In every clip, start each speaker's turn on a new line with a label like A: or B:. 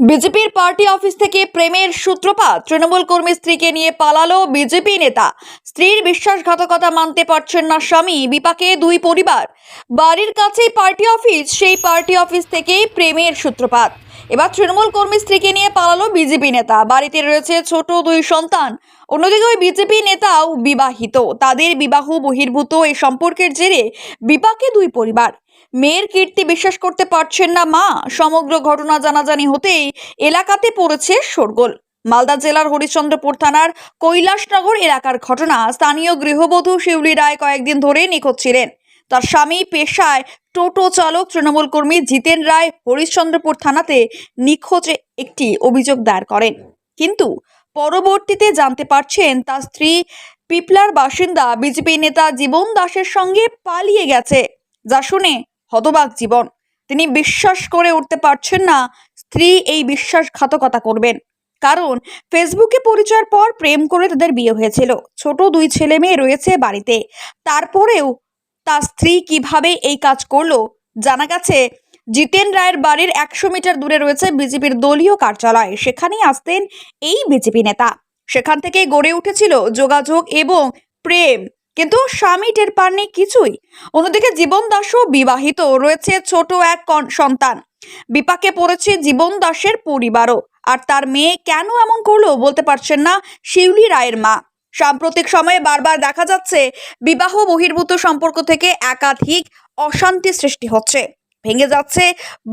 A: বিজেপির party office থেকে প্রেমের সূত্রপাত। তৃণমূল কর্মী স্ত্রীকে নিয়ে পালালো বিজেপি নেতা। স্ত্রীর বিশ্বাসঘাতকতা মানতে পারছেন না স্বামী, বিপাকে দুই পরিবার। বাড়ির কাছেই পার্টি অফিস, সেই পার্টি অফিস থেকেই প্রেমের সূত্রপাত। এবার তৃণমূল কর্মী স্ত্রীকে নিয়ে পালালো বিজেপি নেতা। বাড়িতে রয়েছে ছোট দুই সন্তান। অন্যদিকে ওই বিজেপি নেতাও বিবাহিত। তাদের বিবাহ বহির্ভূত এই সম্পর্কের জেরে বিপাকে দুই পরিবার। মেয়ের কীর্তি বিশ্বাস করতে পারছেন না মা। সমগ্র ঘটনা জানাজানি হতেই এলাকাতে পড়েছে শোরগোল। মালদা জেলার হরিশ্চন্দ্রপুর থানার কৈলাসনগর এলাকার ঘটনা স্থানীয় গৃহবধূ শিউলি রায় কয়েকদিন ধরে নিখোঁজ ছিলেন। তার স্বামী পেশায় টোটো চালক তৃণমূল কর্মী জিতেন রায় হরিশ্চন্দ্রপুর থানাতে নিখোঁজ একটি অভিযোগ দায়ের করেন। কিন্তু পরবর্তীতে জানতে পারছেন, তার স্ত্রী পিপলার বাসিন্দা, বিজেপি নেতা জীবন দাসের সঙ্গে পালিয়ে গেছে। যা শুনে হতবাক জীবন। তিনি বিশ্বাস করে উঠতে পারছেন না স্ত্রী এই বিশ্বাসঘাতকতা করবেন। কারণ ফেসবুকে পরিচয়ের পর প্রেম করে তাদের বিয়ে হয়েছিল। ছোট দুই ছেলে মেয়ে রয়েছে বাড়িতে। তারপরেও তার স্ত্রী কীভাবে এই কাজ করল জানা গেছে, জিতেন রায়ের বাড়ির একশো মিটার দূরে রয়েছে বিজেপির দলীয় কার্যালয়। সেখানেই আসতেন এই বিজেপি নেতা। সেখান থেকে গড়ে উঠেছিল যোগাযোগ এবং প্রেম। কিন্তু স্বামী টের পাননি কিছুই। অন্যদিকে জীবন দাসও বিবাহিত। রয়েছে ছোট এক সন্তান। বিপাকে পড়েছে জীবন দাসের পরিবারও। আর তার মেয়ে কেন এমন করল বলতে পারছেন না শিউলি রায়ের মা। সাম্প্রতিক সময়ে বারবার দেখা যাচ্ছে বিবাহ বহির্ভূত সম্পর্ক থেকে একাধিক অশান্তি সৃষ্টি হচ্ছে। ভেঙে যাচ্ছে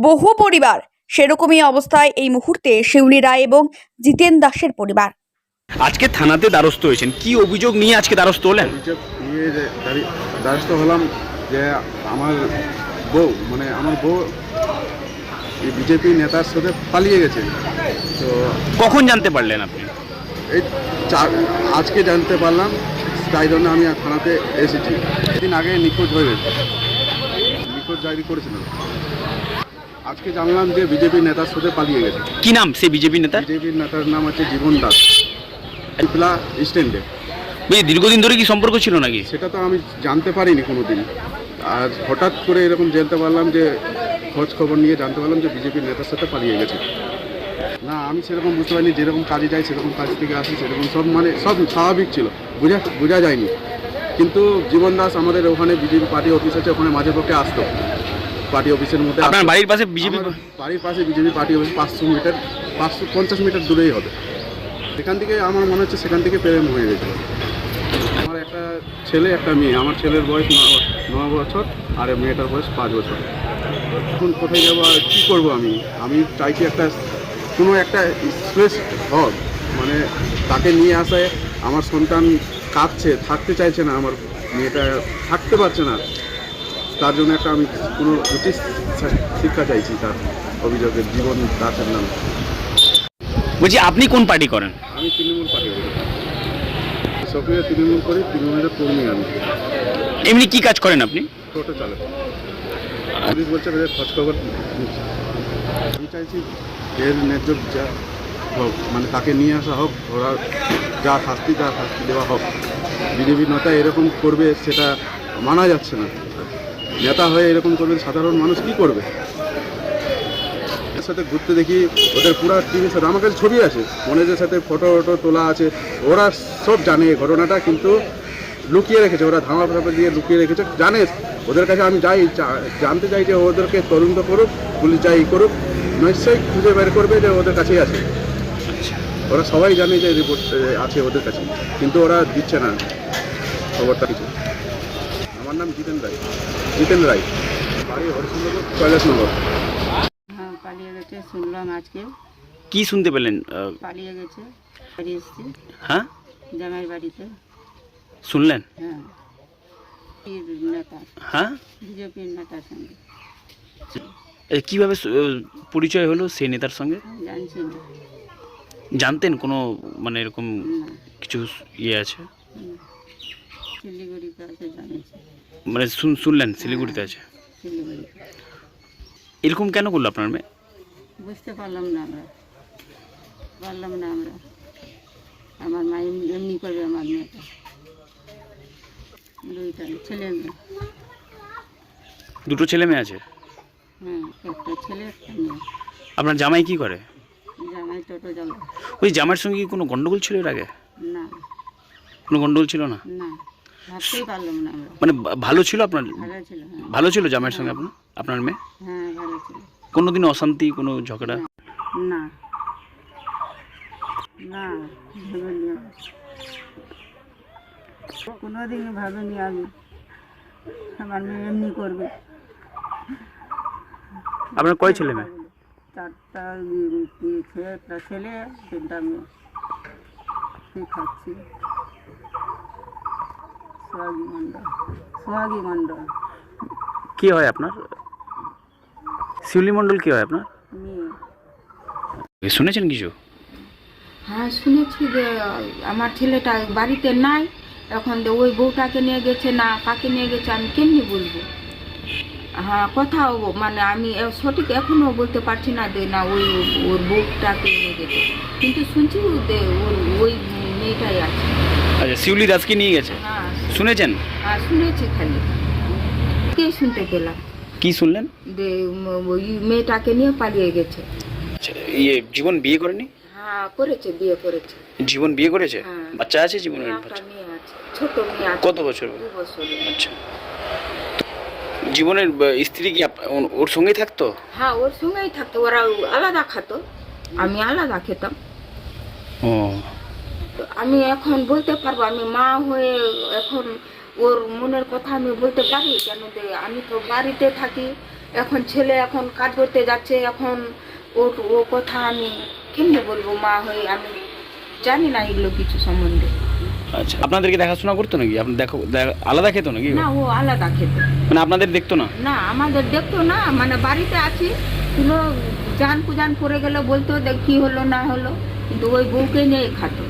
A: বহু পরিবার। সেরকমই অবস্থায় এই মুহূর্তে শিউলি রায় এবং জিতেন দাসের পরিবার।
B: আজকে থানাতে দ্বারস্থ হয়েছেন। কি অভিযোগ নিয়ে আজকে দ্বারস্থ হলেন?
C: অভিযোগ নিয়ে যে দ্বারস্থ হলাম যে আমার বউ মানে আমার বউ এই বিজেপি নেতার সাথে পালিয়ে গেছে। তো
B: কখন জানতে পারলেন আপনি?
C: এই চা- আজকে জানতে পারলাম তাই জন্য আমি আর থানাতে এসেছি। দিন আগে নিখোঁজ হয়ে গেছে। নিখোঁজ জারি করেছিল। আজকে জানলাম যে বিজেপি নেতার সাথে পালিয়ে গেছে।
B: কি নাম সে বিজেপি নেতা?
C: বিজেপির নেতার নাম আছে জীবন দাস। পিপলা স্ট্যান্ডে
B: বুঝলি দীর্ঘদিন ধরে কি সম্পর্ক ছিল নাকি?
C: সেটা তো আমি জানতে পারিনি কোনো দিন আর হঠাৎ করে এরকম জানতে পারলাম যে খোঁজ খবর নিয়ে জানতে পারলাম যে বিজেপির নেতার সাথে পালিয়ে গেছে। না আমি সেরকম বুঝতে পারিনি যেরকম কাজে যাই সেরকম কাজ থেকে আসি সেরকম সব মানে সব স্বাভাবিক ছিল। বোঝা বোঝা যায়নি। কিন্তু জীবন দাস আমাদের ওখানে বিজেপি পার্টি অফিস আছে ওখানে মাঝে পক্ষে আসতো। পার্টি অফিসের মধ্যে
B: আপনার বাড়ির পাশে বিজেপি
C: বাড়ির পাশে বিজেপি পার্টি অফিস পাঁচশো মিটার পাঁচশো পঞ্চাশ মিটার দূরেই হবে। সেখান থেকে আমার মনে হচ্ছে সেখান থেকে প্রেম হয়ে গেছিল আমার একটা ছেলে, একটা মেয়ে। আমার ছেলের বয়স ন- বছর আর মেয়েটার বয়স পাঁচ বছর। এখন কোথায় যাব আর কী করব আমি? আমি চাইছি একটা কোনো একটা স্পেস হোক। মানে তাকে নিয়ে আসায় আমার সন্তান কাঁদছে, থাকতে চাইছে না, আমার মেয়েটা থাকতে পারছে না। তার জন্য একটা আমি কোনো উচিত শিক্ষা চাইছি তার অভিযোগের, জীবন দাসের নামে।
B: বলছি আপনি কোন পার্টি করেন?
C: আমি তৃণমূল পার্টি করি। সক্রিয় তৃণমূল করি তৃণমূলের কর্মী আমি।
B: এমনি কি কাজ করেন আপনি?
C: টোটো চালক। পুলিশ বলছে যে খোঁজ খবর আমি চাইছি এর ন্যায্য যা হোক মানে তাকে নিয়ে আসা হোক ওরা যা শাস্তি যা শাস্তি দেওয়া হোক। বিজেপি নেতা এরকম করবে সেটা মানা যাচ্ছে না। নেতা হয়ে এরকম করবে সাধারণ মানুষ কি করবে? এর সাথে ঘুরতে দেখি, ওদের পুরো টিভির সাথে। আমার কাছে ছবি আছে মনেজের সাথে ফটো ফটো তোলা আছে। ওরা সব জানে ঘটনাটা, কিন্তু লুকিয়ে রেখেছে। ওরা ধামা ফাপা দিয়ে লুকিয়ে রেখেছে, জানে। ওদের কাছে আমি যাই জানতে চাই যে ওদেরকে তদন্ত করুক, পুলিশ যাই করুক, নিশ্চয়ই খুঁজে বের করবে যে ওদের কাছেই আছে। ওরা সবাই জানে যে রিপোর্ট আছে ওদের কাছে, কিন্তু ওরা দিচ্ছে না খবরটা কিছু। আমার নাম জিতেন রায়। জিতেন রায়, বাড়ি হরিশ্চন্দ্রপুর, কৈলাসনগর।
D: শুনলাম আজকে।
B: কি শুনতে পেলেন?
D: পালিয়ে গেছে বাড়ি এসছি।
B: হ্যাঁ?
D: জামাই বাড়িতে।
B: শুনলেন?
D: হ্যাঁ। নেতা।
B: হ্যাঁ?
D: বিজেপির নেতার সঙ্গে।
B: কীভাবে পরিচয় হলো সেই নেতার সঙ্গে?
D: জানছি না।
B: জানতেন কোনো মানে এরকম কিছু ইয়ে আছে? মানে শুন- শুনলেন শিলিগুড়িতে আছে? এরকম কেন করল আপনার মেয়ে?
D: বুঝতে পারলাম না আমরা। পারলাম না আমরা। আমার মা এমনি করবে আমার মেয়েটা। দুইটা ছেলে মেয়ে।
B: দুটো ছেলে মেয়ে আছে?
D: হ্যাঁ একটা ছেলে একটা মেয়ে।
B: আপনার জামাই কি করে?
D: টোটো চালা
B: ওই জামাইয়ের সঙ্গে কি কোনো গন্ডগোল ছিল এর আগে?
D: না।
B: কোনো গন্ডগোল ছিল না?
D: না ভাবতেই পারলাম না আমরা।
B: মানে ভালো ছিল আপনার?
D: ভালো ছিল হ্যাঁ।
B: ভালো ছিল জামাইয়ের সঙ্গে আপনার? আপনার মেয়ে?
D: হ্যাঁ ভালো ছিল।
B: কোনো দিন অশান্তি কোনো ঝগড়া?
D: না। না ভাবিনি। আমি। কোনোদিনই ভাবিনি আমি। আমার মেয়ে এমনি করবে।
B: আপনার কয় ছেলে মেয়ে?
D: চারটা একটা ছেলে তিনটা মেয়ে। কি খাচ্ছি? সোহাগী মণ্ডল। সোহাগী মণ্ডল।
B: কি হয় আপনার? শিউলি মণ্ডল কি হয় আপনার? শুনেছেন কিছু?
E: হ্যাঁ শুনেছি যে আমার ছেলেটা বাড়িতে নাই এখন যে ওই বউটাকে নিয়ে গেছে না কাকে নিয়ে গেছে আমি কেমনি বলব? হ্যাঁ কোথাও মানে আমি সঠিক এখনও বলতে পারছি না যে না ওই ওর বউটাকে নিয়ে গেছে। কিন্তু শুনছি যে ওর ওই মেয়েটাই আছে।
B: আচ্ছা শিউলি দাসকে নিয়ে গেছে?
E: হ্যাঁ।
B: শুনেছেন?
E: হ্যাঁ শুনেছি খালি। কে শুনতে পেলাম?
B: কি শুনলেন?
E: যে উম, ওই মেয়েটাকে নিয়ে পালিয়ে গেছে।
B: আচ্ছা ইয়ে জীবন বিয়ে করেনি?
E: হ্যাঁ করেছে বিয়ে করেছে।
B: জীবন বিয়ে করেছে?
E: হ্যাঁ।
B: বাচ্চা আছে জীবনের
E: একটা
B: বাচ্চা?
E: মেয়ে আছে ছোট মেয়ে আছে।
B: কত বছর?
E: দু
B: আচ্ছা। জীবনের বা- স্ত্রী কি আপ- ওর- ওর সঙ্গেই থাকতো?
E: হ্যাঁ ওর সঙ্গেই থাকতো ওরা আলাদা খাতো। আমি আলাদা খেতাম।
B: ও।
E: তো আমি এখন বলতে পারব আমি মা হয়ে এখন ওর মনের কথা আমি বলতে পারি কেন যে আমি তো বাড়িতে থাকি এখন ছেলে এখন কাজ করতে যাচ্ছে এখন ওর ও কথা আমি কেমনে বলব মা হয়ে আমি জানি না এগুলো কিছু সম্বন্ধে।
B: আচ্ছা আপনাদেরকে দেখাশোনা করতো নাকি? আপনি দেখো আলাদা খেতো নাকি?
E: না ও আলাদা খেত।
B: মানে আপনাদের দেখতো না?
E: না আমাদের দেখতো না মানে বাড়িতে আছি কোনো জান কুজান পড়ে গেলে বলতো দেখ কি হলো না হলো কিন্তু ওই বউকে নিয়ে খাতো।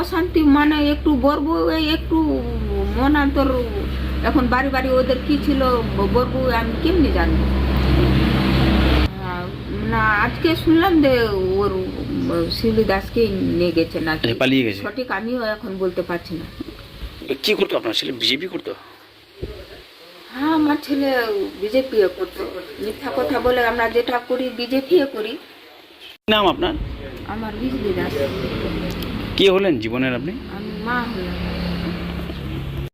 E: অশান্তি মানে একটু বরবু একটু মনান্তর এখন বাড়ি বাড়ি ওদের কি ছিল বরবু আমি কেমনি জানব? না আজকে শুনলাম যে ওর শিউলি দাসকেই নিয়ে গেছে না
B: পালিয়ে গেছে।
E: সঠিক আমিও এখন বলতে পারছি না।
B: কি করতো আপনার ছেলে? বিজেপি করতো?
E: হ্যাঁ আমার ছেলে বিজেপি করতো। মিথ্যা কথা বলে আমরা যেটা করি বিজেপি করি।
B: নাম আপনার?
E: আমার বিজলি দাস।
B: কে হলেন জীবনের আপনি?
E: আমি মা হলাম।